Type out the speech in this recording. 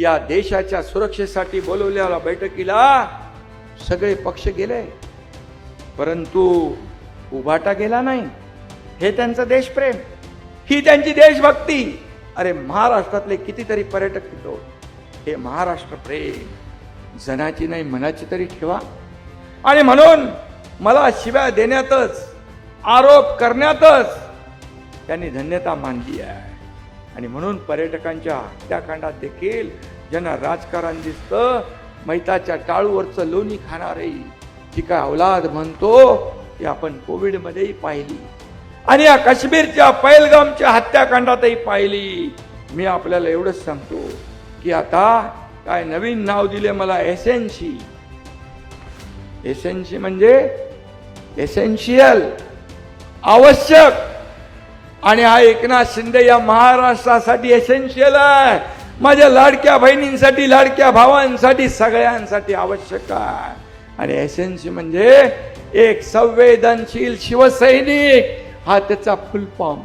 या देशाच्या सुरक्षेसाठी बोलवलेल्या बैठकीला सगळे पक्ष गेले. परंतु उभाटा गेला नाही. हे त्यांचं देशप्रेम. ही त्यांची देशभक्ती. अरे महाराष्ट्रातले कितीतरी पर्यटक तिथं हे महाराष्ट्र प्रेम. जनाची नाही मनाची तरी ठेवा. आणि म्हणून मला शिव्या देण्यातच आरोप करण्यातच त्यांनी धन्यता मानली आहे. आणि म्हणून पर्यटकांच्या हत्याकांडात देखील ज्यांना राजकारण दिसतं मैताच्या टाळूवरचं लोणी खाणारे जी काय अवलाद म्हणतो ती आपण कोविडमध्येही पाहिली. आणि या काश्मीरच्या पैलगामच्या हत्याकांडातही पाहिली. मी आपल्याला एवढंच सांगतो की आता काय नवीन नाव दिले मला एसेन्सी एसेन्सी म्हणजे एसेन्शियल आवश्यक. आणि हा एकनाथ शिंदे या महाराष्ट्रासाठी एसेन्शियल आहे. माझ्या लाडक्या बहिणींसाठी लाडक्या भावांसाठी सगळ्यांसाठी आवश्यक आहे. आणि एसेन्सी म्हणजे एक संवेदनशील शिवसैनिक हा त्याचा फुल फॉर्म